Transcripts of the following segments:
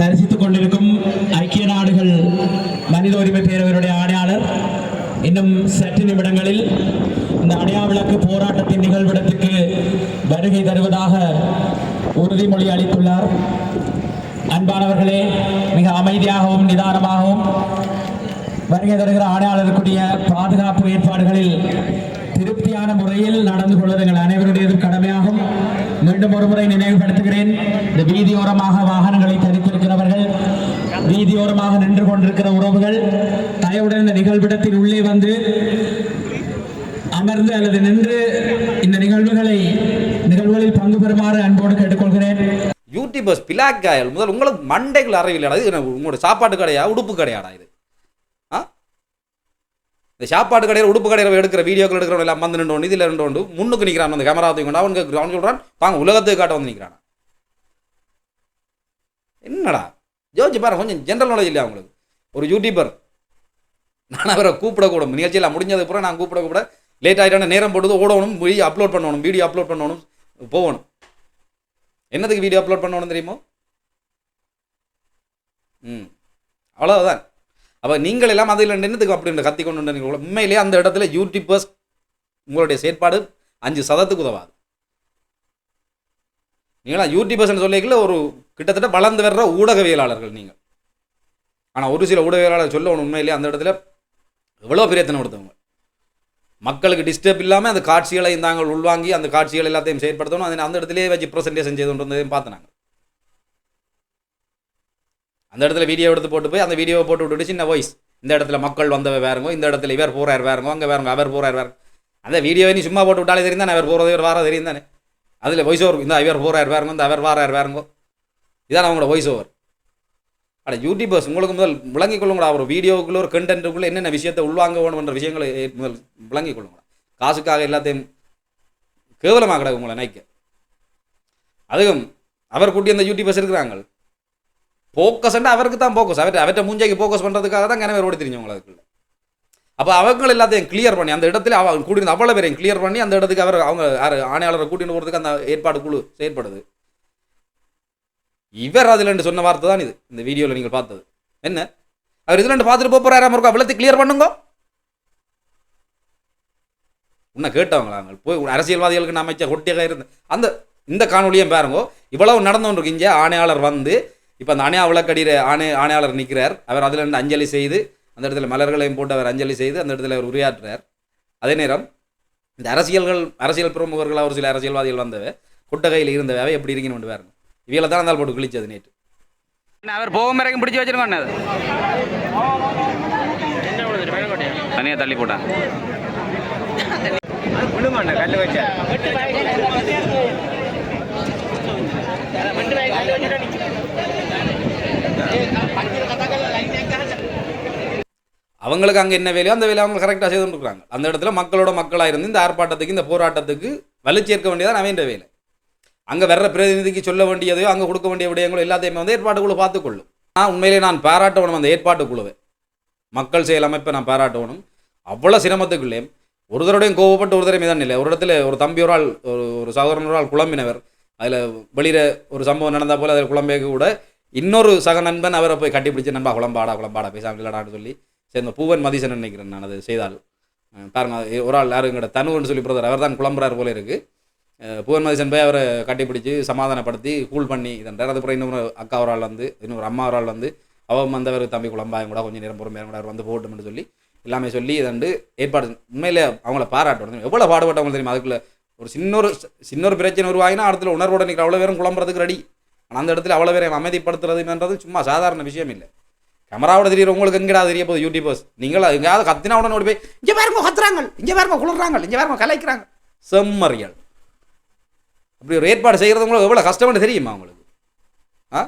தரிசித்துக் கொண்டிருக்கும் ஐக்கிய நாடுகள் மனித உரிமை பேரவையுடைய ஆணையாளர் இன்னும் சற்று நிமிடங்களில் இந்த அடையா விளக்கு போராட்டத்தின் நிகழ்விடத்துக்கு வருகை தருவதாக உறுதிமொழி அளித்துள்ளார். அன்பானவர்களே மிக அமைதியாகவும் நிதானமாகவும் வருகை தருகிற ஆணையாளருக்குரிய பாதுகாப்பு ஏற்பாடுகளில் திருப்தியான முறையில் நடந்து கொள்வது எங்கள் அனைவருடையதும் கடமையாகும். மீண்டும் ஒருமுறை நினைவுபடுத்துகிறேன். இந்த வீதியோரமாக வாகனங்களை தரித்திருக்கிறவர்கள் வீதியோரமாக நின்று கொண்டிருக்கிற உறவுகள் தயவுடன் இந்த நிகழ்விடத்தில் உள்ளே வந்து அமர்ந்து அல்லது நின்று இந்த நிகழ்வுகளை நிகழ்வுகளில் பங்கு பெறுமாறு அன்போடு கேட்டுக்கொள்கிறேன். யூடியூபர்ஸ் பிளாக்காயல் முதல் உங்களுக்கு மண்டைகள் அறிவில்லைடா இது உங்களோட சாப்பாட்டு கடையா உடுப்பு கடையாடா இது? இந்த சாப்பாடு கடையில் உடுப்பு கடையில் எடுக்கிற வீடியோக்கள் எடுக்கிறவங்க எல்லாம் வந்து நின்று இதில் ரெண்டு ஒன்று முன்னுக்கு நிற்கிறான் அந்த கேமரா தூக்கி அவனுக்கு அவன் சொல்கிறான் தாங்க உலகத்துக்கு காட்ட வந்து நிற்கிறான் என்னடா? ஜோதிச்சு பாருங்க கொஞ்சம் ஜென்ரல் நாலேஜ் இல்லையா அவங்களுக்கு? ஒரு யூடியூபர் நான் அவரை கூப்பிடக்கூட நிகழ்ச்சியில் முடிஞ்சது அப்புறம் நான் கூப்பிட கூப்பிட லேட் ஆகிட்டான நேரம் போட்டு ஓடணும் வீடியோ அப்லோட் பண்ணணும் வீடியோ அப்லோட் பண்ணணும் போகணும். என்னதுக்கு வீடியோ அப்லோட் பண்ணணும் தெரியுமோ? ம். அவ்வளோதான் அப்போ நீங்கள் எல்லாம் அதில் என்னத்துக்கு அப்படி கத்தி கொண்டு வந்தீங்க உண்மையிலேயே அந்த இடத்துல யூடியூபர்ஸ் உங்களுடைய செயற்பாடு அஞ்சு சதத்துக்கு உதவாது. நீங்களாம் யூடியூபர்ஸ்னு சொல்லிக்கல ஒரு கிட்டத்தட்ட வளர்ந்து வர்ற ஊடகவியலாளர்கள் நீங்கள். ஆனால் ஒரு சில ஊடகவியலாளர் சொல்ல உண்மையிலேயே அந்த இடத்துல எவ்வளோ பிரயத்தனை கொடுத்தவங்க. மக்களுக்கு டிஸ்டர்ப் இல்லாமல் அந்த காட்சிகளை தாங்கள் உள்வாங்கி அந்த காட்சிகள் எல்லாத்தையும் செயற்படுத்தணும் அதை அந்த இடத்துலேயே வச்சு ப்ரெசன்டேஷன் செய்து கொண்டு வந்ததையும் பார்த்து நாங்கள். அந்த இடத்துல வீடியோ எடுத்து போட்டு போய் அந்த வீடியோவை போட்டு விட்டுட்டு சின்ன வாய்ஸ் இந்த இடத்துல மக்கள் வந்தவ வேறுங்க இந்த இடத்துல இவர் போகிறார் வேறுங்க அங்கே வேறுங்க அவர் போகிறார் வேறு அந்த வீடியோவை நீ சும்மா போட்டு விட்டாலே தெரியும் தானே அவர் போகிறது இவர் வார தெரியும் தானே. அதில் வாய்ஸ் ஓவர் இந்த இவர் போகிறார் வேறுங்க இந்த அவர் வாரார் வேறுங்க. இதான் அவங்களோட வாய்ஸ் ஓவர் அட யூடியூபர்ஸ் உங்களுக்கு முதல் விளங்கிக் கொள்ளுங்களா ஒரு வீடியோவுக்குள்ள ஒரு கண்டென்ட்டுக்குள்ளே என்னென்ன விஷயத்தை உள்வாங்க வேணும்ன்ற விஷயங்களை முதல் விளங்கிக் கொள்ளுங்களா காசுக்காக எல்லாத்தையும் கேவலமாக கிடக்கு உங்களை நினைக்க அதுவும் அவர் கூட்டி அந்த யூடியூபர்ஸ் இருக்கிறாங்க. ஃபோக்கஸ்ண்டா அவருக்கு தான் ஃபோக்கஸ் அவர்கிட்ட அவர்கிட்ட மூஞ்சைக்கு ஃபோக்கஸ் பண்ணுறதுக்காக தான் கனவே ஓடி தெரிஞ்சவங்க அதுக்குள்ள. அப்போ அவங்க எல்லாத்தையும் கிளியர் பண்ணி அந்த இடத்துல அவ கூட்டிட்டு அவ்வளோ பேரையும் கிளியர் பண்ணி அந்த இடத்துக்கு அவர் அவங்க யார் ஆணையாளரை கூட்டின்னு போகிறதுக்கு அந்த ஏற்பாடு குழு செயற்படுது. இவர் அதில் சொன்ன வார்த்தை தான் இது. இந்த வீடியோவில் நீங்கள் பார்த்தது. என்ன? அவர் இதில் பார்த்துட்டு போக போகிறாராம இருக்கா வெள்ளத்தை கிளியர் பண்ணுங்க. உன்னை கேட்டவங்களா அவங்க போய் அரசியல்வாதிகளுக்கு நான் அமைச்ச ஒட்டியாக இருந்த அந்த இந்த காணொலியும் பாருங்க. இவ்வளவு நடந்தவன்றிருக்கு இங்கே ஆணையாளர் வந்து இப்போ அந்த அணையா விளக்கடிகிற ஆணை ஆணையாளர் நிற்கிறார் அவர் அதில் இருந்து அஞ்சலி செய்து அந்த இடத்துல மலர்களையும் போட்டு அவர் அஞ்சலி செய்து அந்த இடத்துல அவர் உரையாற்றுறார். அதே நேரம் இந்த அரசியல்கள் அரசியல் பிரமுகர்கள் ஒரு சில அரசியல்வாதிகள் வந்தவ கொட்டகையில் இருந்தவை எப்படி இருக்கணும்னு பாருங்க. இவையில தான் இருந்தால் போட்டு கிழிச்சது நேற்று. என்ன அவர் போகும் வரைக்கும் பிடிச்சி வச்சிருக்கோம் அது. தனியாக தள்ளி போட்டான் அவங்களுக்கு அங்கே என்ன வேலையோ அந்த வேலையை அவங்க கரெக்டாக செய்து கொடுக்குறாங்க அந்த இடத்துல மக்களோட மக்களாக இருந்து இந்த ஆர்ப்பாட்டத்துக்கு இந்த போராட்டத்துக்கு வலு சேர்க்க வேண்டியதான் அவன் வேலை. அங்கே வர்ற பிரதிநிதிக்கு சொல்ல வேண்டியதையோ அங்கே கொடுக்க வேண்டிய விடயங்களோ எல்லாத்தையுமே வந்து ஏற்பாட்டுக்குழு பார்த்துக்கொள்ளும். நான் உண்மையிலே நான் பாராட்டவனும் அந்த ஏற்பாட்டுக்குழுவை. மக்கள் செயல் அமைப்பை நான் பாராட்டவனும் அவ்வளோ சிரமத்துக்குள்ளே ஒரு தடவையும் கோவப்பட்டு ஒரு தடவை தான் இல்லை ஒரு இடத்துல ஒரு தம்பி ஒரு ஆள் ஒரு ஒரு சகோதரன் ஒரு ஆள் குழம்பினவர். அதில் வெளியில் ஒரு சம்பவம் நடந்தால் போல அதில் குழம்பே கூட இன்னொரு சக நண்பன் அவரை போய் கட்டி பிடிச்சி நண்பா குழம்பாடா குழம்பாடா பேசாமல் இல்லடான்னு சொல்லி சரி இந்த பூவன் மதிசன் நினைக்கிறேன் நான் அது செய்தால். பாருங்க ஒரு ஆள் யாரும் எங்கட தனுவன் சொல்லி பிரதர் அவர் தான் குழம்புறார் போல இருக்கு. பூவன் மதிசன் போய் அவரை கட்டிப்பிடிச்சு சமாதானப்படுத்தி கூல் பண்ணி இதன் அதுக்கப்புறம் இன்னொரு அக்கா ஒரு ஆள் வந்து இன்னொரு அம்மா ஒரு ஆள் வந்து அவன் வந்தவர் தம்பி குழம்பாயும் கூட கொஞ்சம் நேரம் பொறுமையாக கூட அவர் வந்து போட்டும்னு சொல்லி எல்லாமே சொல்லி இதண்டு ஏற்பாடு உண்மையிலே அவங்கள பாராட்டணும். எவ்வளோ பாடுபட்டவங்க தெரியுமா? அதுக்குள்ள ஒரு சின்ன ஒரு சின்ன ஒரு பிரச்சனை உருவாகினா அடுத்த உணர்வோட நிற்கிற அவ்வளோ பேரும் குழம்புறதுக்கு ரெடி ஆனால் அந்த இடத்துல அவ்வளோ பேரை அமைதிப்படுத்துறதுன்றது சும்மா சாதாரண விஷயம் இல்லை கேமராவோட தெரியுற உங்களுக்கு எங்கடா தெரிய போகுது யூடியூபர்ஸ் நீங்கள் எங்கேயாவது கத்தினா உடனே ஓடி போய் இங்கே பாருங்க கத்துறாங்க இங்கே பாருங்க குளிர்றாங்க இங்கே பாருங்க கலைக்கிறாங்க. செம்மறியல். அப்படி ஒரு ஏற்பாடு செய்கிறது உங்களுக்கு எவ்வளோ கஷ்டம்னு தெரியுமா உங்களுக்கு? ஆ?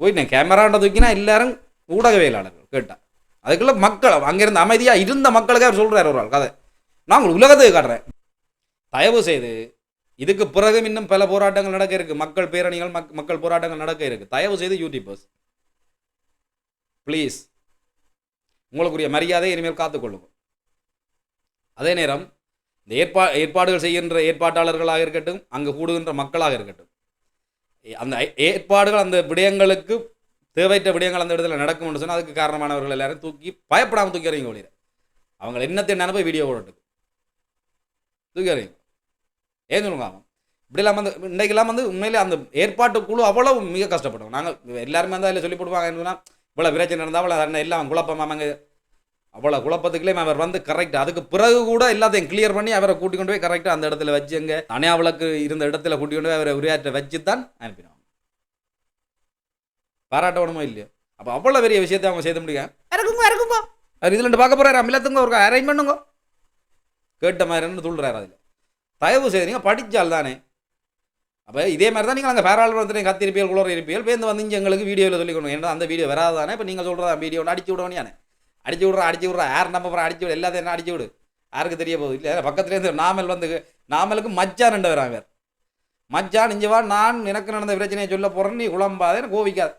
போயிட்டேன் கேமராண்ட தூக்கினா எல்லாரும் ஊடகவியலாளர்கள் கேட்டால் அதுக்குள்ள மக்கள் அங்கேருந்து அமைதியாக இருந்த மக்களுக்கு அவர் சொல்கிறார் ஒரு ஆள் கதை. நான் உங்களுக்கு உலகத்துக்கு காட்டுறேன். தயவு செய்து இதுக்கு பிறகு இன்னும் பல போராட்டங்கள் நடக்க இருக்கு. மக்கள் பேரணிகள் மக் மக்கள் போராட்டங்கள் நடக்க இருக்கு. தயவு செய்து யூடியூபர்ஸ் ப்ளீஸ் உங்களுக்குரிய மரியாதை இனிமேல் காத்துக்கொள்ளுங்க அதே நேரம் இந்த ஏற்பா ஏற்பாடுகள் செய்கின்ற ஏற்பாட்டாளர்களாக இருக்கட்டும் அங்கு கூடுகின்ற மக்களாக இருக்கட்டும் அந்த ஏ- ஏற்பாடுகள் அந்த விடயங்களுக்கு தேவையற்ற விடயங்கள் அந்த இடத்துல நடக்கும்னு சொன்னால் அதுக்கு காரணமானவர்கள் எல்லாரும் தூக்கி பயப்படாமல் தூக்கி அறிவிங்க ஒளியில அவங்க என்னத்தை நினைப்ப வீடியோ போடட்டு தூக்கி அறிவிங்க ஏன் சொல்லுங்க? இப்படிலாம் வந்து இன்றைக்கெல்லாம் வந்து உண்மையிலே அந்த ஏற்பாட்டு குழு அவ்வளவு மிக கஷ்டப்பட்டோம் நாங்கள் எல்லாருமே வந்து அதில் சொல்லி போடுவாங்க சொன்னால் இவ்வளோ பிரச்சனை இருந்தால் அவ்வளோ அண்ணன் எல்லாம் குழப்பமாமாங்க அவ்வளோ குழப்பத்துக்குள்ளே அவர் வந்து கரெக்ட் அதுக்கு பிறகு கூட எல்லாத்தையும் கிளியர் பண்ணி அவரை கூட்டி கொண்டு போய் கரெக்டாக அந்த இடத்துல வச்சு அங்கே அணையாவளுக்கு இருந்த இடத்துல கூட்டி கொண்டு போய் அவரை உரையாற்ற வச்சு தான் அனுப்பினாங்க. பாராட்டணுமோ இல்லையோ? அப்போ அவ்வளோ பெரிய விஷயத்தை அவங்க செய்து முடியும் இறக்குங்க இறக்குங்க அவர் இதில் பார்க்க போகிறாரு அமிலத்துங்க ஒரு அரேஞ்ச் பண்ணுங்க கேட்ட மாதிரின்னு துள்ளுறாரு அதில். தயவு செய்து நீங்கள் படித்தால் தானே. அப்போ இதே மாதிரி தான் நீங்கள் அங்கே பாராளுமன்றத்தில் கத்திருப்பியல் குளர் இருப்பியல் பேருந்து வந்து இங்கே எங்களுக்கு வீடியோவில் சொல்லி கொடுங்க. ஏன்னா அந்த வீடியோ வராது தானே? இப்போ நீங்கள் சொல்கிறதா வீடியோ ஒன்று அடிச்சு விடவனியானே அடிச்சு விட்றா அடிச்சு விட்றா. யார் நம்ம அப்புறம் அடிச்சு விடு. எல்லாத்தையும் என்ன அடிச்சு விடு? யாருக்கு தெரிய போகுது? இல்லை பக்கத்துலேருந்து நாமல் வந்து நாமலுக்கு மச்சான் ரெண்டு வரான் வேறு மச்சான் இஞ்சவா நான் எனக்கு நடந்த பிரச்சனையை சொல்ல போகிறேன் நீ குழம்பாத கோவிக்காது.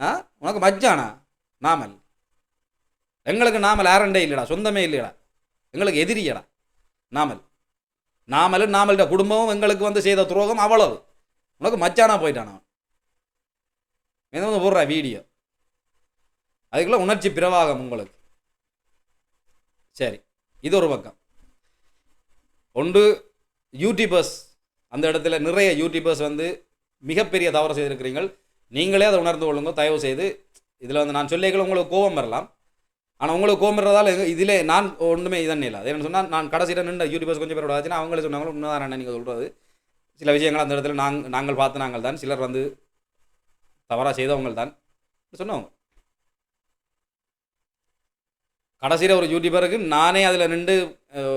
ஆ? உனக்கு மச்சானா? நாமல். எங்களுக்கு நாமல் யாரண்டே இல்லைடா. சொந்தமே இல்லைடா. எங்களுக்கு எதிரியடா நாமல். நாமல் நாமல்ட குடும்பமும் எங்களுக்கு வந்து செய்த துரோகம் அவ்வளவு. உனக்கு மச்சானா போயிட்டான்? அவன் என்ன வந்து வீடியோ? அதுக்குள்ள உணர்ச்சி பிரவாகம் உங்களுக்கு. சரி இது ஒரு பக்கம். ஒன்று யூடியூபர்ஸ் அந்த இடத்துல நிறைய யூடியூபர்ஸ் வந்து மிகப்பெரிய தவறு செய்திருக்கிறீர்கள். நீங்களே அதை உணர்ந்து கொள்ளுங்க தயவு செய்து. இதில் வந்து நான் சொல்லிக்கல உங்களுக்கு கோபம் வரலாம். ஆனால் உங்களுக்கு கோமிடுறதால இதில் நான் ஒன்றுமே இதன் இல்லை. அது என்ன சொன்னால் நான் கடைசியில் நின்று யூடியூபர்ஸ் கொஞ்சம் பேரோட ஆச்சுன்னா அவங்களே சொன்னாங்க உண்மைதான் நீங்கள் சொல்கிறது சில விஷயங்கள் அந்த இடத்துல நாங்கள் நாங்கள் பார்த்து நாங்கள் தான். சிலர் வந்து தவறாக செய்தவங்க தான். சொன்னவங்க. கடைசியில் ஒரு யூடியூபருக்கு நானே அதில் நின்று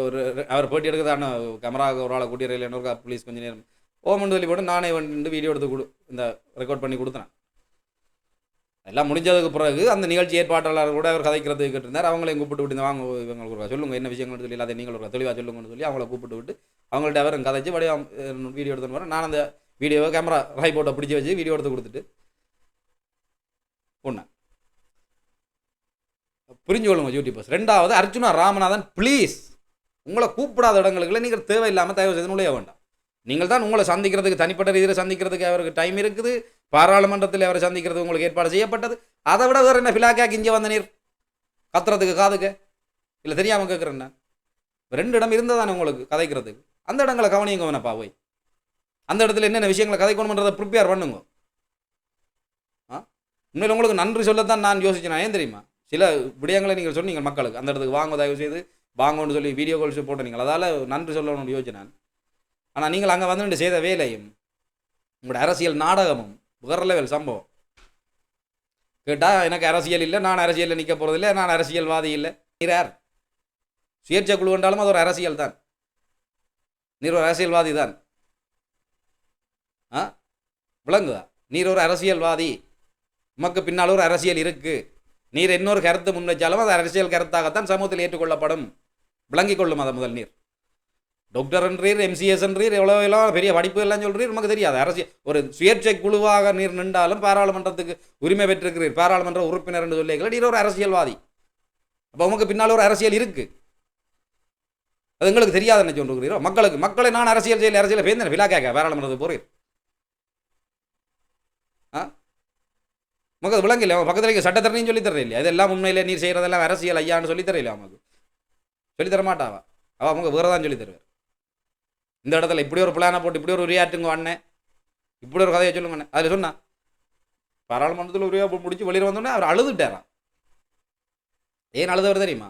ஒரு அவர் போட்டி எடுக்கிறதான கேமரா ஒரு ஆளை கூட்டியறையில் இன்னொரு ப்ளீஸ் கொஞ்சம் நேரம் ஓமன் சொல்லி போட்டு நானே வந்து வீடியோ எடுத்து கொடு இந்த ரெக்கார்ட் பண்ணி கொடுத்தேன். எல்லாம் முடிஞ்சதுக்கு பிறகு அந்த நிகழ்ச்சி ஏற்பாட்டாளர் கூட அவர் கதைக்கிறது கேட்டிருந்தார். அவங்களையும் கூப்பிட்டு விட்டு வாங்க இவங்களுக்கு ஒரு சொல்லுங்க என்ன விஷயங்கள்னு சொல்லி அதை நீங்கள் ஒரு தெளிவாக சொல்லுங்கன்னு சொல்லி அவங்கள கூப்பிட்டு விட்டு அவங்கள்ட்ட அவரும் கதைச்சு வடிவம் வீடியோ எடுத்துன்னு வரேன் நான் அந்த வீடியோவை கேமரா ரைபோட்டை பிடிச்சி வச்சு வீடியோ எடுத்து கொடுத்துட்டு ஒன்று புரிஞ்சு கொள்ளுங்க யூடியூபர்ஸ் ரெண்டாவது அர்ஜுனா ராமநாதன் ப்ளீஸ் உங்களை கூப்பிடாத இடங்களுக்குள்ள நீங்கள் தேவையில்லாமல் தயவு செய்து நுழைய வேண்டாம். நீங்கள் தான் உங்களை சந்திக்கிறதுக்கு தனிப்பட்ட ரீதியில் சந்திக்கிறதுக்கு அவருக்கு டைம் இருக்குது. பாராளுமன்றத்தில் அவரை சந்திக்கிறது உங்களுக்கு ஏற்பாடு செய்யப்பட்டது. அதை விட வேறு என்ன? ஃபிலாக்காக்கு இங்கே வந்த நீர். கத்துறதுக்கு காதுக்கு. இல்லை தெரியாமல் கேட்குறேன்னா ரெண்டு இடம் இருந்தால் தானே உங்களுக்கு கதைக்கிறதுக்கு? அந்த இடங்களை கவனியுங்க வேணப்பா போய். அந்த இடத்துல என்னென்ன விஷயங்களை கதைக்கணுன்றதை ப்ரிப்பேர் பண்ணுங்க. ஆ? உண்மையில் உங்களுக்கு நன்றி சொல்லத்தான் நான் யோசிச்சேன். ஏன் தெரியுமா? சில விடயங்களை நீங்கள் சொன்னீங்க மக்களுக்கு. அந்த இடத்துக்கு வாங்க தயவு செய்து வாங்கன்னு சொல்லி வீடியோ கால்ஸ் போட்டீங்க அதால் நன்றி சொல்லணும்னு யோசிச்சேன் நான். ஆனால் நீங்கள் அங்கே வந்து செய்த வேலையும் உங்களோட அரசியல் நாடகமும் வேற லெவல் சம்பவம். கேட்டால் எனக்கு அரசியல் இல்லை நான் அரசியலில் நிற்க போகிறதில்ல நான் அரசியல்வாதி இல்லை. நீர் யார் சுயேட்சை குழு என்றாலும் அது ஒரு அரசியல் தான். நீர் ஒரு அரசியல்வாதி தான். ஆ? விளங்குதா? நீர் ஒரு அரசியல்வாதி. உமக்கு பின்னால் ஒரு அரசியல் இருக்குது நீர் இன்னொரு கருத்து முன் வச்சாலும் அது அரசியல் கருத்தாகத்தான் சமூகத்தில் ஏற்றுக்கொள்ளப்படும். விளங்கிக் கொள்ளும் அதை முதல் நீர். டாக்டர் என்றீர் எம்சிஎஸ் என்றீர் எவ்வளோ எல்லாம் பெரிய படிப்பு எல்லாம் சொல்கிறீர் நமக்கு தெரியாது. அரசியல் ஒரு சுயேட்சை குழுவாக நீர் நின்றாலும் பாராளுமன்றத்துக்கு உரிமை பெற்றிருக்கிறீர். பாராளுமன்ற உறுப்பினர் என்று சொல்லி நீர் ஒரு அரசியல்வாதி. அப்போ உமக்கு பின்னால் ஒரு அரசியல் இருக்கு. அது எங்களுக்கு தெரியாது என்ன சொல்லுகிறீரோ மக்களுக்கு மக்களை நான் அரசியல் செய்யல அரசியல் பேர்ந்தேன் விழா கேட்க பாராளுமன்றத்துக்கு போறீர். ஆ? மக்கள் விளங்கல அவன் பக்கத்தில் சட்டத்தரணையும் சொல்லி தர இல்லையா இதெல்லாம் உண்மையிலே நீர் செய்கிறதெல்லாம் அரசியல் ஐயான்னு சொல்லி தர இல்லையா அவனுக்கு சொல்லி மாட்டாவா அவள் அவங்க வேறு தான் சொல்லி தருவார். இந்த இடத்துல இப்படி ஒரு பிளானை போட்டு இப்படி ஒரு உரையாட்டுங்க அண்ணன் இப்படி ஒரு கதையை சொல்லுங்க அண்ணன் அதில் சொன்னான் பாராளுமன்றத்தில் உரையா முடிச்சு வெளியில் வந்தோடனே அவர் அழுதுட்டாரான் ஏன் அழுதவர் தெரியுமா?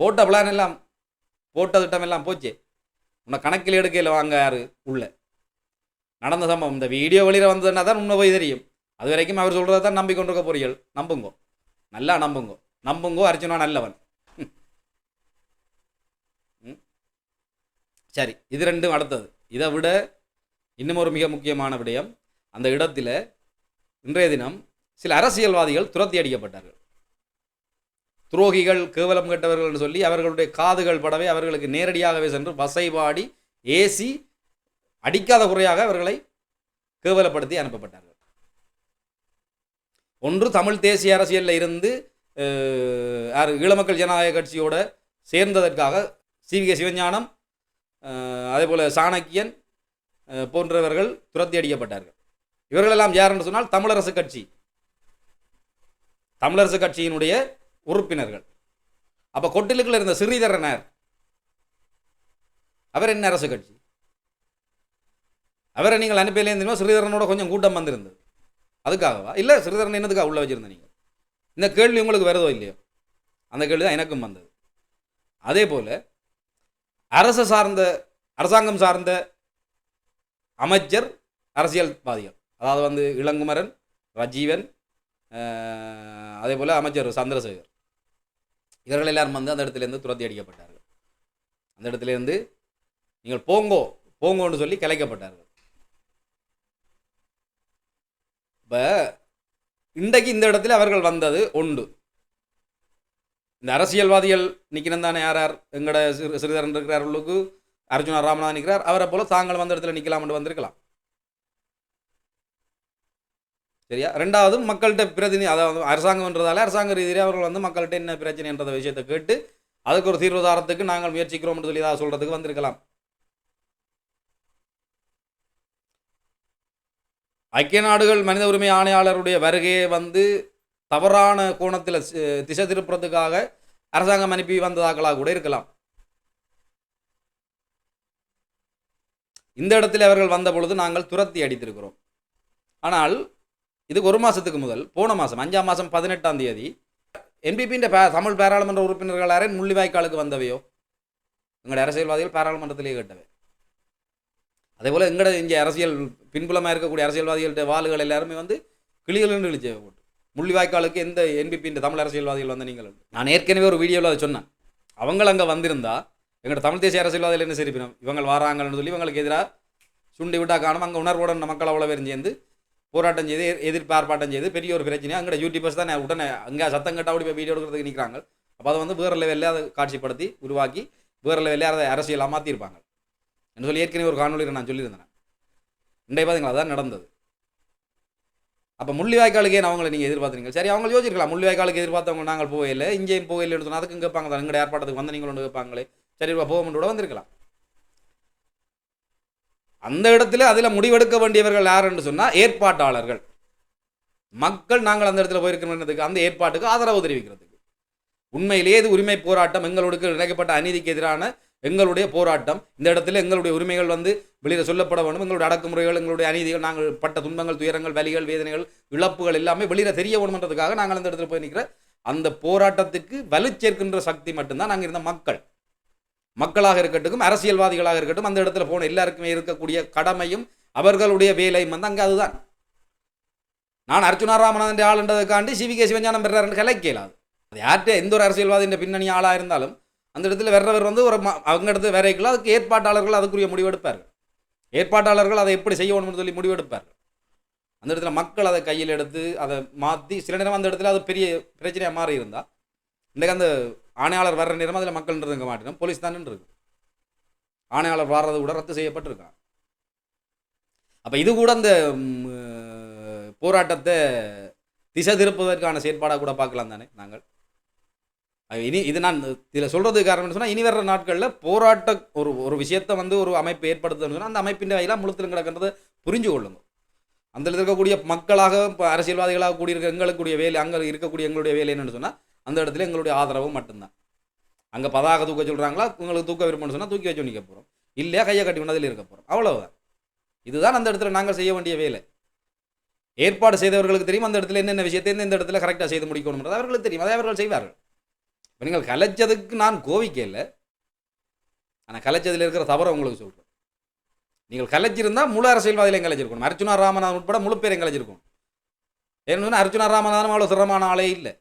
போட்ட பிளான் எல்லாம் போட்ட திட்டம் எல்லாம் போச்சு. உன்னை கணக்கில் எடுக்கையில் வாங்க யாரு உள்ள. நடந்த சம்பவம் இந்த வீடியோ வெளியில் வந்ததுன்னா தான் உண்மை போய் தெரியும். அது வரைக்கும் அவர் சொல்கிறத தான் நம்பிக்கொண்டிருக்க போறீர்கள். நம்புங்கோ. நல்லா நம்புங்கோ. நம்புங்கோ அர்ச்சனா நல்லவன். சரி இது ரெண்டும் அடுத்தது. இதை விட இன்னும் ஒரு மிக முக்கியமான விடயம் அந்த இடத்துல இன்றைய தினம் சில அரசியல்வாதிகள் துரத்தி அடிக்கப்பட்டார்கள். துரோகிகள் கேவலம் கெட்டவர்கள் என்று சொல்லி அவர்களுடைய காதுகள் படவே அவர்களுக்கு நேரடியாகவே சென்று பசை பாடி ஏசி அடிக்காத குறையாக அவர்களை கேவலப்படுத்தி அனுப்பப்பட்டார்கள். ஒன்று தமிழ் தேசிய அரசியலில் இருந்து ஈழமக்கள் ஜனநாயக கட்சியோட சேர்ந்ததற்காக சி வி கே சிவஞானம் அதே போல் சாணக்கியன் போன்றவர்கள் துரத்தி அடிக்கப்பட்டார்கள். இவர்களெல்லாம் யார் என்று சொன்னால் தமிழரசு கட்சி. தமிழரசு கட்சியினுடைய உறுப்பினர்கள். அப்போ கொட்டிலுக்குள்ள இருந்த ஸ்ரீதரனார் அவர் என்ன அரசு கட்சி? அவரை நீங்கள் அனுப்பியிலே ஸ்ரீதரனோட கொஞ்சம் கூட்டம் வந்திருந்தது. அதுக்காகவா? இல்லை ஸ்ரீதரன் என்னதுக்காக உள்ளே வச்சிருந்த நீங்கள்? இந்த கேள்வி உங்களுக்கு வருதோ இல்லையோ? அந்த கேள்வி தான் எனக்கும் வந்தது. அதே போல் அரசு சார்ந்த அரசாங்கம் சார்ந்த அமைச்சர் அரசியல்வாதிகள். அதாவது வந்து இளங்குமரன் ரஜீவன் அதே போல் அமைச்சர் சந்திரசேகர். இவர்கள் எல்லாரும் வந்து அந்த இடத்துலேருந்து துரத்தி அடிக்கப்பட்டார்கள். அந்த இடத்துலேருந்து நீங்கள் போங்கோ போங்கோன்னு சொல்லி கலைக்கப்பட்டார்கள். இப்போ இன்றைக்கு இந்த இடத்துல அவர்கள் வந்தது உண்டு இந்த அரசியல்வாதிகள் நிற்கிறேன் தானே யார் யார்? எங்களோட சிறு சிறிதரன் இருக்கிறார்களுக்கு அர்ஜுனா ராமநாதன் நிற்கிறார் அவரை போல தாங்கள் வந்த இடத்துல நிற்கலாம்னு வந்திருக்கலாம். சரியா? ரெண்டாவது மக்கள்கிட்ட பிரதிநிதி அதாவது அரசாங்கம்ன்றதால அரசாங்க ரீதியாக அவர்கள் வந்து மக்கள்கிட்ட என்ன பிரச்சனைன்றத விஷயத்தை கேட்டு அதுக்கு ஒரு தீர்வுதாரத்துக்கு நாங்கள் முயற்சிக்கிறோம்னு சொல்லி ஏதாவது சொல்கிறதுக்கு வந்திருக்கலாம். ஐக்கிய நாடுகள் மனித உரிமை ஆணையாளருடைய வருகையை வந்து தவறான கோணத்தில் திசை திருப்புறதுக்காக அரசாங்கம் அனுப்பி வந்ததாக்களாக கூட இருக்கலாம். இந்த இடத்தில் அவர்கள் வந்த பொழுது நாங்கள் துரத்தி அடித்திருக்கிறோம். ஆனால் இதுக்கு ஒரு மாதத்துக்கு முதல் போன மாதம் அஞ்சாம் மாதம் பதினெட்டாம் தேதி என்பிபியின் தமிழ் பாராளுமன்ற உறுப்பினர்கள் யாரே முள்ளிவாய்க்காலுக்கு வந்தவையோ? எங்களுடைய அரசியல்வாதிகள் பாராளுமன்றத்திலேயே கேட்டவை. அதே போல் எங்களோட இங்கே அரசியல் பின்புலமாக இருக்கக்கூடிய அரசியல்வாதிகள்கிட்ட வாள்கள் எல்லாருமே வந்து கிளிகள் இழிச்சே போட்டு. முள்ளிவாய்க்காலுக்கு எந்த என்பிபியின் தமிழ் அரசியல்வாதிகள் வந்து நீங்கள்? நான் ஏற்கனவே ஒரு வீடியோவில் அதை சொன்னேன். அவங்கள் அங்கே வந்திருந்தா எங்களோட தமிழ் தேசிய அரசியல்வாதிகள் என்ன சிரிப்பினோம் இவங்க வாராங்கன்னு சொல்லி இவங்களுக்கு எதிராக சுண்டி விட்டா காணும் அங்கே உணர்வுடன் மக்கள் அவ்வளோ பேரும் சேர்ந்து போராட்டம் செய்து எதிர்- எதிர்ப்பு ஆர்ப்பாட்டம் செய்து பெரிய ஒரு பிரச்சனை அங்கே யூடியூபர்ஸ் தான் உடனே அங்கே சத்தம் கட்டா அப்படி போய் வீடியோ எடுக்கிறதுக்கு நிற்கிறாங்க அப்போ அதை வந்து வேறு லெவலில் அதை காட்சிப்படுத்தி உருவாக்கி வேறு லெவலில் அதை அரசியலாக மாற்றிருப்பாங்க என்று சொல்லி ஏற்கனவே ஒரு காணொலியில் நான் சொல்லியிருந்தேன். இன்றைய பார்த்தீங்களா அதான் நடந்தது. அப்போ முள்ளிவாய்க்காலுக்கு ஏன் அவங்கள நீங்கள் எதிர்பார்த்துறீங்க சரி அவங்க யோசிச்சிருக்கலாம். முள்ளிவாய்க்காலுக்கு எதிர்பார்த்தவங்க நாங்கள் போகல இங்கேயும் போகல சொன்னால் அதுக்கும் கேட்பாங்க தான் எங்களுடைய வந்து நீங்கள் ஒன்று கேட்பாங்களே. சரி போக கூட வந்திருக்கலாம். அந்த இடத்துல அதில் முடிவெடுக்க வேண்டியவர்கள் யாருன்னு சொன்னால் ஏற்பாட்டாளர்கள். மக்கள் நாங்கள் அந்த இடத்துல போயிருக்கிறதுக்கு அந்த ஏற்பாட்டுக்கு ஆதரவு தெரிவிக்கிறதுக்கு. உண்மையிலேயே இது உரிமை போராட்டம். எங்களுக்கு இணைக்கப்பட்ட அநீதிக்கு எதிரான எங்களுடைய போராட்டம். இந்த இடத்துல எங்களுடைய உரிமைகள் வந்து வெளியில் சொல்லப்பட வேண்டும். எங்களுடைய அடக்குமுறைகள் எங்களுடைய அநீதிகள் நாங்கள் பட்ட துன்பங்கள் துயரங்கள் வலிகள் வேதனைகள் இழப்புகள் எல்லாமே வெளியில் தெரிய வேணுமன்றதுக்காக நாங்கள் அந்த இடத்துல போய் நிற்கிற அந்த போராட்டத்துக்கு வலு சேர்க்கின்ற சக்தி மட்டும்தான் நாங்கள் இருந்த மக்கள். மக்களாக இருக்கட்டும் அரசியல்வாதிகளாக இருக்கட்டும் அந்த இடத்துல போன எல்லாருக்குமே இருக்கக்கூடிய கடமையும் அவர்களுடைய வேலையும் வந்து அங்கே அதுதான். நான் அர்ஜுனா ராமநாதன் ஆளுன்றதுக்காண்டி சிவிகே சிவஞானம் பெறாருன்னு கலைக்கலாது அது யார்கிட்ட எந்த ஒரு அரசியல்வாதியின் பின்னணி ஆளாக இருந்தாலும் அந்த இடத்துல வர்றவர் வந்து ஒரு ம- அவங்க இடத்துல வரைக்குள்ள அதுக்கு ஏற்பாட்டாளர்கள் அதுக்குரிய முடிவெடுப்பார்கள் ஏற்பாட்டாளர்கள் அதை எப்படி செய்யணும்னு சொல்லி முடிவெடுப்பார்கள் அந்த இடத்துல மக்கள் அதை கையில் எடுத்து அதை மாற்றி சில நேரம் அந்த இடத்துல அது பெரிய பிரச்சனையாக மாறி இருந்தால் இன்றைக்கு அந்த ஆணையாளர் வர்ற நேரம் அதில் மக்கள்ன்றது இருக்க மாட்டேன் போலீஸ் தான் இருக்கு. ஆணையாளர் வர்றது கூட ரத்து செய்யப்பட்டிருக்கான். அப்போ இது கூட அந்த போராட்டத்தை திசை திருப்புவதற்கான செயற்பாடாக கூட பார்க்கலாம் தானே நாங்கள். இனி இது நான் இதில் சொல்கிறதுக்கு காரணம் சொன்னால் இனி வர்ற நாட்களில் போராட்ட ஒரு ஒரு விஷயத்தை வந்து ஒரு அமைப்பு ஏற்படுத்துதுன்னு சொன்னால் அந்த அமைப்பின் வகையில் முழுத்திலும் கிடக்கின்றதை புரிஞ்சு கொள்ளுங்க. அந்த இடத்துல இருக்கக்கூடிய மக்களாக இப்போ அரசியல்வாதிகளாக கூடியிருக்க எங்களுக்குடைய வேலை அங்கே இருக்கக்கூடிய எங்களுடைய வேலை என்னென்னு சொன்னால் அந்த இடத்துல எங்களுடைய ஆதரவு மட்டும்தான். அங்கே பதாக தூக்க சொல்கிறாங்களா உங்களுக்கு தூக்க விருப்பம்னு சொன்னால் தூக்கி வச்சு நிற்க போகிறோம் இல்லையா கையை கட்டி கொண்டதில் இருக்க போகிறோம் அவ்வளோதான் இதுதான் அந்த இடத்துல நாங்கள் செய்ய வேண்டிய வேலை. ஏற்பாடு செய்தவர்களுக்கு தெரியும் அந்த இடத்துல என்னென்ன விஷயத்தை எந்தெந்த இடத்துல கரெக்டாக செய்து முடிக்கணும்ன்றது அவர்களுக்கு தெரியும். அதை அவர்கள் செய்வார்கள். இப்போ நீங்கள் கலைச்சதுக்கு நான் கோவிக்கல ஆனால் கலைச்சதில் இருக்கிற தவறை உங்களுக்கு சொல்கிறேன் நீங்கள் கலைச்சிருந்தால் முழு அரசியல்வாதிகளையும் கலைச்சிருக்கணும். அர்ச்சுனா ராமநாதன் உட்பட முழு பேரையும் கலைச்சிருக்கணும். ஏன்னு அர்ச்சுனா ராமநாதன் அவ்வளோ சிரமமான ஆளே இல்லை.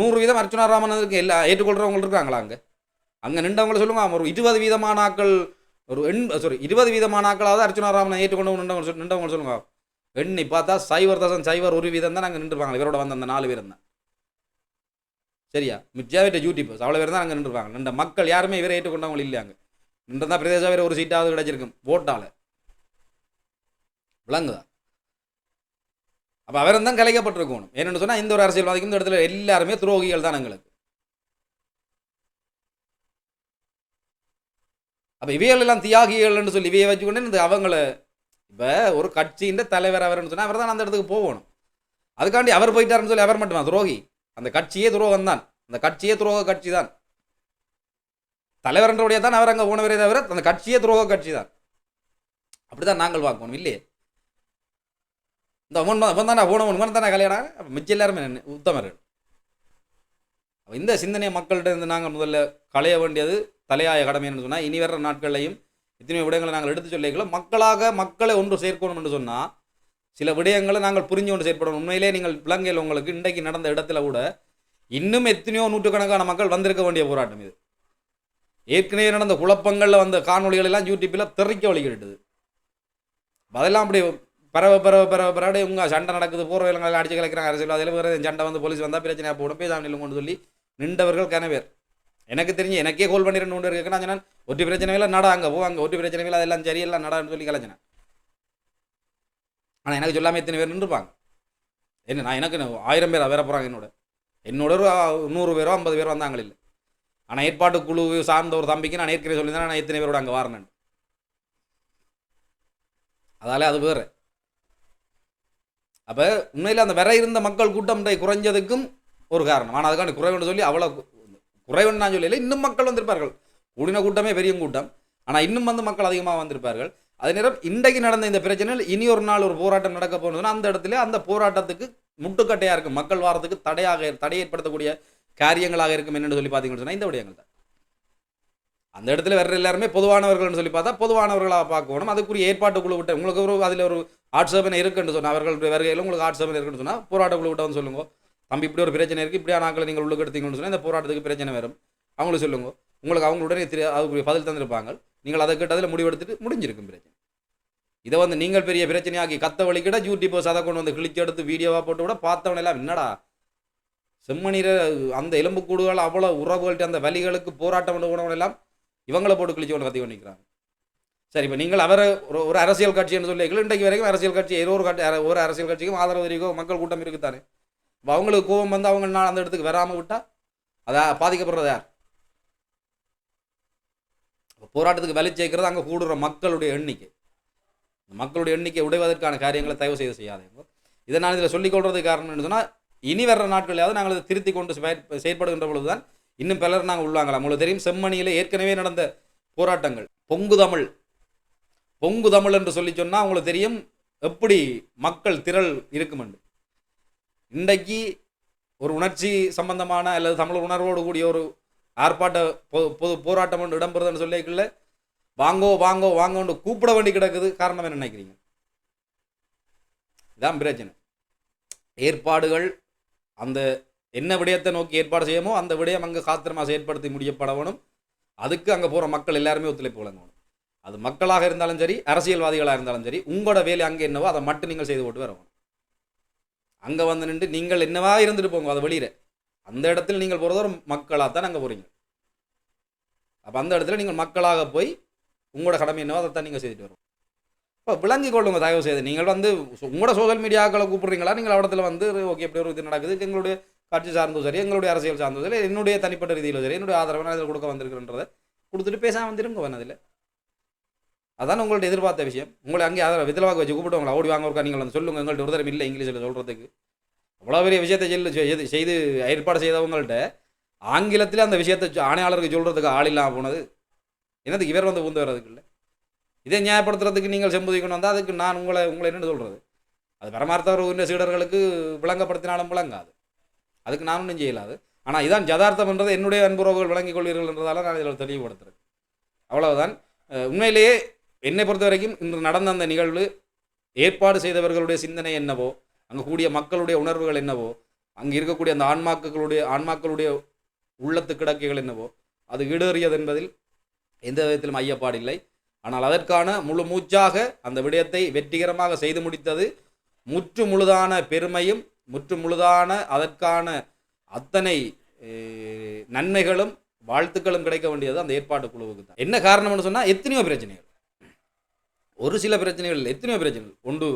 நூறு வீதம் அர்ச்சுனா ராமநாதனுக்கு எல்லா ஏற்றுக்கொள்கிறவங்க இருக்காங்களா அங்கே? அங்கே நின்றவங்கள சொல்லுங்க. ஒரு இருபது வீதமான ஆக்கள் ஒரு எண் சாரி இருபது வீதமான ஆக்களாவது அர்ச்சுனா ராமநாதன் ஏற்றுக்கொண்டு நின்றவங்க நின்றவங்க சொல்லுங்க. எண்ணி பார்த்தா சைவர் தசன் சைவர் ஒரு வீதம் தான் நாங்கள் நின்றுருப்பாங்க இவரோட வந்த அந்த நாலு பேர் தான். சரியா? மிச்சாவிட்ட யூடியூபர்ஸ் அவ்வளோ பேர் தான் அங்கே நின்றுருப்பாங்க நின்ற மக்கள் யாருமே இவரை ஏற்றுக்கொண்டவங்க இல்லையாங்க அங்கே. நின்றதா பிரதேச வேறு ஒரு சீட்டாவது கிடச்சிருக்கும். போட்டால். விளங்குதா? அப்போ அவர் தான் கலைக்கப்பட்டிருக்கணும். ஏன்னு சொன்னால் இந்த ஒரு அரசியல்வாதிக்கும் இந்த இடத்துல எல்லாருமே துரோகிகள் தான் எங்களுக்கு. அப்போ இவைகள் எல்லாம் தியாகிகள்னு சொல்லி இவையை வச்சுக்கொண்டு இந்த அவங்கள இப்போ ஒரு கட்சியின் தலைவர் அவர்னு சொன்னால் அவர் தான் அந்த இடத்துக்கு போகணும். அதுக்காண்டி அவர் போயிட்டாருன்னு சொல்லி அவர் மட்டுமா? துரோகி. அந்த கட்சியே துரோகம் தான் அந்த கட்சியே துரோக கட்சி தான் தலைவர்ன்றவுடைய தான் அவர் அங்கே போனவரே தவிர அந்த கட்சியே துரோக கட்சி தான் அப்படிதான் நாங்கள் பார்க்கணும் இல்லையே? இந்த அவன் அவன் தானே போனவன் இவன் தானே கல்யாணம் மிச்சம் எல்லாருமே உத்தமர். உத்தமர்கள் இந்த சிந்தனையை மக்கள்கிட்ட இருந்து நாங்கள் முதல்ல களைய வேண்டியது தலையாய கடமைன்னு சொன்னால் இனி வர்ற நாட்களையும் இத்தனை விடங்களை நாங்கள் எடுத்து சொல்லிக்கல மக்களாக மக்களை ஒன்று சேர்க்கணும் என்று சொன்னால் சில விடயங்களை நாங்கள் புரிஞ்சு கொண்டு செயற்படணும். உண்மையிலே நீங்கள் இலங்கையில் உங்களுக்கு இன்றைக்கு நடந்த இடத்துல கூட இன்னும் எத்தனையோ நூற்றுக்கணக்கான மக்கள் வந்திருக்க வேண்டிய போராட்டம் இது. ஏற்கனவே நடந்த குழப்பங்களில் வந்த காணொலிகள் எல்லாம் யூடியூப்பில் தெறிக்க வழிகிட்டுது அதெல்லாம் அப்படி பரவ பரவ பரவ பரவ உங்கள் சண்டை நடக்குது போகிற வேலைகள் அடிச்சு கலைக்கிறாங்க அரசியல் அதில் வேறு சண்டை வந்து போலீஸ் வந்தால் பிரச்சனையாக போடும் பேசாமல் கொண்டு சொல்லி நின்றவர்கள் கனவேர். எனக்கு தெரிஞ்சு எனக்கே கோல் பண்ணி ரெண்டு மூணு பேர் இருக்கு நான் சொன்னேன் பிரச்சனை இல்லை நட அங்கே போ அங்கே ஒட்டி பிரச்சனை இல்லை அதெல்லாம் சரி எல்லாம் நடான்னு சொல்லி கலைச்சினேன் ஆனால் எனக்கு சொல்லாமல் எத்தனை பேர் நின்றுப்பாங்க? என்ன நான் எனக்கு என்ன ஆயிரம் பேர் வேற போகிறாங்க என்னோட. என்னோட ஒரு நூறு பேரோ ஐம்பது பேரோ வந்தாங்க இல்லை. ஆனால் ஏற்பாட்டு குழு சார்ந்த ஒரு தம்பிக்கு நான் ஏற்கனவே சொல்லியிருந்தேன் நான் எத்தனை பேரோட அங்கே வாரணேன் அதாலே அது வேறு. அப்போ உண்மையில் அந்த வர இருந்த மக்கள் கூட்டம் குறைஞ்சதுக்கும் ஒரு காரணம். ஆனால் அதுக்காண்டி குறைவுன்னு சொல்லி அவ்வளோ குறைவுன்னு நான் சொல்லல இன்னும் மக்கள் வந்திருப்பார்கள். கூடின கூட்டமே பெரிய கூட்டம். ஆனால் இன்னும் வந்து மக்கள் அதிகமாக வந்திருப்பார்கள். அதே நேரம் இன்றைக்கு நடந்த இந்த பிரச்சனையில் இனி ஒரு நாள் ஒரு போராட்டம் நடக்க போனதுன்னா அந்த இடத்துல அந்த போராட்டத்துக்கு முட்டுக்கட்டையாக இருக்கும். மக்கள் வாரத்துக்கு தடையாக தடை ஏற்படுத்தக்கூடிய காரியங்களாக இருக்கும் என்னென்னு சொல்லி பார்த்தீங்கன்னு சொன்னால் இந்த விடயங்கள் தான். அந்த இடத்துல வேற எல்லாருமே பொதுவானவர்கள்னு சொல்லி பார்த்தா பொதுவானவர்களாக பார்க்கணும். அதுக்குரிய ஏற்பாட்டு குழு விட்ட உங்களுக்கு ஒரு அதில் ஒரு ஆட்சேபனை இருக்குன்னு சொன்னால் அவர்கள் வருகையில் உங்களுக்கு ஆட்சேபனை இருக்குன்னு சொன்னால் போராட்ட குழு விட்டவன் சொல்லுங்க. தம்பி இப்படி ஒரு பிரச்சனை இருக்குது இப்படியான நாங்கள் நீங்கள் உள்ளுக்கு எடுத்தீங்கன்னு சொன்னால் இந்த போராட்டத்துக்கு பிரச்சனை வரும். அவங்களுக்கு சொல்லுங்க. உங்களுக்கு அவங்களுடனே திரு அதுக்குரிய பதில் தந்திருப்பாங்க. நீங்கள் அதை கேட்டு அதில் முடிவெடுத்துட்டு முடிஞ்சிருக்கும் பிரச்சனை. இதை வந்து நீங்கள் பெரிய பிரச்சனையாக்கி கத்த வழிக்கிட யூடியூபர்ஸ் அதை கொண்டு வந்து கிழிச்சு எடுத்து வீடியோவாக போட்டு விட பார்த்தவனெல்லாம் என்னடா? செம்மணீர அந்த எலும்புக்கூடுகள் அவ்வளோ உறவுகள்ட்ட அந்த வலிகளுக்கு போராட்டம் பண்ண எல்லாம் இவங்களை போட்டு கிழிச்சு கொண்டு கத்தி கொண்டிருக்கிறாங்க. சரி இப்போ நீங்கள் அவரை ஒரு ஒரு அரசியல் கட்சின்னு சொல்லி இன்றைக்கு வரைக்கும் அரசியல் கட்சி ஏதோ ஒரு கட்சி ஒரு அரசியல் கட்சிக்கும் ஆதரவு தெரிவிக்கும் மக்கள் கூட்டம் இருக்குத்தானே? இப்போ அவங்களுக்கு கோபம் வந்து அவங்க நான் அந்த இடத்துக்கு வராமல் விட்டா அதா பாதிக்கப்படுறது யார்? போராட்டத்துக்கு வலி சேர்க்கிறது அங்கே கூடுற மக்களுடைய எண்ணிக்கை. மக்களுடைய எண்ணிக்கை உடைவதற்கான காரியங்களை தயவு செய்து செய்யாதீங்க இதை நான் இதில் சொல்லிக் கொள்றதுக்கு காரணம் என்ன சொன்னால் இனி வர்ற நாட்களையாவது நாங்கள் அதை திருத்தி கொண்டு செயற்படுகின்ற பொழுது தான் இன்னும் பலர் நாங்கள் உள்வாங்கலாம் உங்களுக்கு தெரியும் செம்மணியில் ஏற்கனவே நடந்த போராட்டங்கள். பொங்கு தமிழ். பொங்கு தமிழ் என்று சொல்லி சொன்னால் உங்களுக்கு தெரியும் எப்படி மக்கள் திரள் இருக்குமென்று. இன்றைக்கு ஒரு உணர்ச்சி சம்பந்தமான அல்லது தமிழ் உணர்வோடு கூடிய ஒரு ஆர்ப்பாட்ட பொ பொது போராட்டம் ஒன்று இடம்பெறுதுன்னு சொல்லிக்கல வாங்கோ வாங்கோ வாங்கோன்னு கூப்பிட வேண்டி கிடக்குது. காரணம் என்ன நினைக்கிறீங்க? இதான் பிரச்சனை. ஏற்பாடுகள் அந்த என்ன விடயத்தை நோக்கி ஏற்பாடு செய்யமோ அந்த விடயம் அங்கே காத்திரமாக செயற்படுத்தி முடியப்படவனும் அதுக்கு அங்கே போகிற மக்கள் எல்லாருமே ஒத்துழைப்பு வழங்கணும். அது மக்களாக இருந்தாலும் சரி அரசியல்வாதிகளாக இருந்தாலும் சரி உங்களோட வேலை அங்கே என்னவோ அதை மட்டும் நீங்கள் செய்து போட்டு வரணும். அங்கே வந்து நின்று நீங்கள் என்னவா இருந்துட்டு போங்க அதை வெளியில். அந்த இடத்துல நீங்கள் போகிறதோ ஒரு மக்களாக தான் அங்கே போகிறீங்க அப்போ அந்த இடத்துல நீங்கள் மக்களாக போய் உங்களோட கடமை என்னவோ அதை தான் நீங்கள் செய்துட்டு வரும் இப்போ விளங்கி கொள்ளுங்க தயவு செய்து. நீங்கள் வந்து உங்களோட சோஷியல் மீடியாக்களை கூப்பிட்றீங்களா? நீங்கள் இடத்துல வந்து ஓகே இப்படி ஒரு இது நடக்குது. எங்களுடைய கட்சி சார்ந்தும் சரி எங்களுடைய அரசியல் சார்ந்தும் சரி என்னுடைய தனிப்பட்ட ரீதியிலும் சரி என்னுடைய ஆதரவை நான் இதில் கொடுக்க வந்திருக்கிறன்றதை கொடுத்துட்டு பேசாமல் வந்துருங்க வந்ததில் அதான் உங்கள்ட்ட எதிர்பார்த்த விஷயம். உங்களை அங்கே அதை விதலவாக வச்சு கூப்பிட்டு ஓடி வாங்க இருக்கா நீங்கள் வந்து சொல்லுங்க. எங்கள்கிட்ட ஒரு தரம் இல்லை இங்கிலீஷில் சொல்கிறதுக்கு அவ்வளோ பெரிய விஷயத்தை செல்லு செய்து செய்து ஏற்பாடு செய்தவங்கள்ட்ட ஆங்கிலத்தில் அந்த விஷயத்தை ஆணையாளருக்கு சொல்கிறதுக்கு ஆள் இல்லாமல் போனது என்னதுக்கு இவர் வந்து பூந்து வர்றதுக்கு இல்லை? இதை நியாயப்படுத்துறதுக்கு நீங்கள் செம்புதிக்கணும் வந்தால் அதுக்கு நான் உங்களை உங்களை என்ன சொல்கிறது அது பரமார்த்தவர் உள்ள சீடர்களுக்கு விளங்கப்படுத்தினாலும் விளங்காது. அதுக்கு நான் ஒன்றும் செய்யலாது ஆனால் இதான் யதார்த்தம்ன்றது என்னுடைய அன்புறவுகள் விளங்கிக் கொள்வீர்கள் என்றதால நான் இதில் தெளிவுபடுத்துகிறேன் அவ்வளவுதான். உண்மையிலேயே என்னை பொறுத்த வரைக்கும் இன்று நடந்த அந்த நிகழ்வு ஏற்பாடு செய்தவர்களுடைய சிந்தனை என்னவோ அங்கே கூடிய மக்களுடைய உணர்வுகள் என்னவோ அங்கே இருக்கக்கூடிய அந்த ஆன்மாக்களுடைய ஆன்மாக்களுடைய உள்ளத்து கிடக்கைகள் என்னவோ அது ஈடேறியது என்பதில் எந்த விதத்திலும் ஐயப்பாடில்லை ஆனால் அதற்கான முழு மூச்சாக அந்த விடயத்தை வெற்றிகரமாக செய்து முடித்தது முற்று முழுதான பெருமையும் முற்று முழுதான அதற்கான அத்தனை நன்மைகளும் வாழ்த்துக்களும் கிடைக்க வேண்டியது அந்த ஏற்பாட்டு குழுவுக்கு தான். என்ன காரணம்னு சொன்னால் எத்தனையோ பிரச்சனைகள். ஒரு சில பிரச்சனைகள் இல்லை, எத்தனையோ பிரச்சனைகள். ஒன்று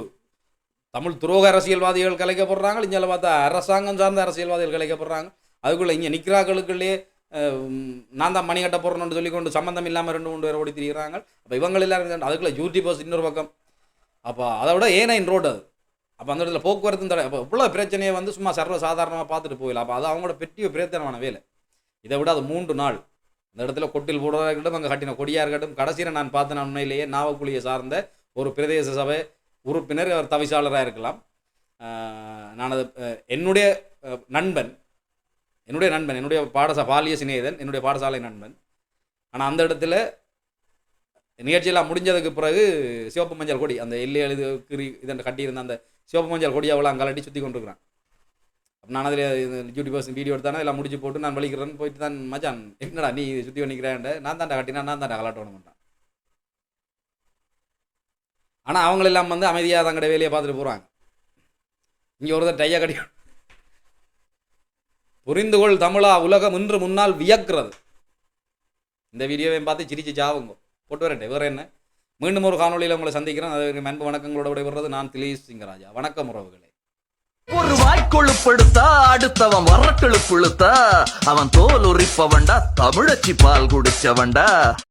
தமிழ் துரோக அரசியல்வாதிகள் கலைக்கப்படுறாங்க. இங்கே பார்த்தா அரசாங்கம் சார்ந்த அரசியல்வாதிகள் கலைக்கப்படுறாங்க. அதுக்குள்ளே இங்கே நிற்கிறாக்களுக்குள்ளேயே நான் தான் மணி கட்ட போகிறேன்னு சொல்லி கொண்டு சம்மந்தம் இல்லாமல் ரெண்டு மூணு பேர் ஓடி திரிகிறாங்க அப்போ இவங்க எல்லாரும் அதுக்குள்ளே அதுக்குள்ளே யூடியூபர்ஸ் இன்னொரு பக்கம். அப்போ அதை விட ஏனைன் ரோடு அது. அப்போ அந்த இடத்துல போக்குவரத்து தடை. அப்போ இவ்வளோ பிரச்சனையை வந்து சும்மா சர்வ சாதாரணமாக பார்த்துட்டு போயிடலாம் அப்போ அது அவங்களோட பெரிய பிரச்சனமான வேலை. இதை விட அது மூன்று நாள். அந்த இடத்துல கொட்டில் போடுறதா இருக்கட்டும் அங்கே கட்டின கொடியாக இருக்கட்டும் கடைசியில் நான் பார்த்தேன் உண்மையிலேயே நாவக்குழியை சார்ந்த ஒரு பிரதேச சபை உறுப்பினர் அவர் தவிசாளராக இருக்கலாம். நான் அது என்னுடைய நண்பன் என்னுடைய நண்பன் என்னுடைய பாடசா பாலிய சிநேகிதன் என்னுடைய பாடசாலை நண்பன். ஆனால் அந்த இடத்துல நிகழ்ச்சியெல்லாம் முடிஞ்சதுக்கு பிறகு சிவப்பு மஞ்சள் கொடி அந்த எல்லி எழுது கிரி இதன் கட்டியிருந்த அந்த சிவப்பு மஞ்சள் கொடி அவ்வளோ அங்காலட்டி சுற்றி கொண்டிருக்கிறான். அப்ப நான் அதில் யூடியூபர்ஸ் வீடியோ எடுத்தானே எல்லாம் முடிச்சு போட்டு நான் வலிக்கிறேன்னு போயிட்டு தான் மச்சான் என்னடா நீ சுற்றி பண்ணிக்கிறேன் நான் தான்டா கட்டினா நான் தான்டா கலாட்டணும் மாட்டான் ஆனால் அவங்களெல்லாம் வந்து அமைதியாக தங்கட வேலையை பார்த்துட்டு போகிறாங்க இங்கே ஒருத்தர் டையாக கட்டி புரிந்து கொள் தமிழா உலகம் இன்று முன்னால் வியக்கிறது. இந்த வீடியோவை பார்த்து சிரிச்சு ஜாவுங்க போட்டு வரேன் வேறு என்ன? மீண்டும் ஒரு காணொலியில் உங்களை சந்திக்கிறேன். அதற்கு அன்பு வணக்கங்களோட விடைபெறுறது நான் திலீஷ் சிங்கராஜா. வணக்கம் உறவுகளே. ஒரு வாய்க்கொழுப்படுத்தா அடுத்தவன் வரட்டெழுப்புழுத்தா அவன் தோல் உரிப்பவன்டா தமிழச்சி பால் குடிச்சவன்டா.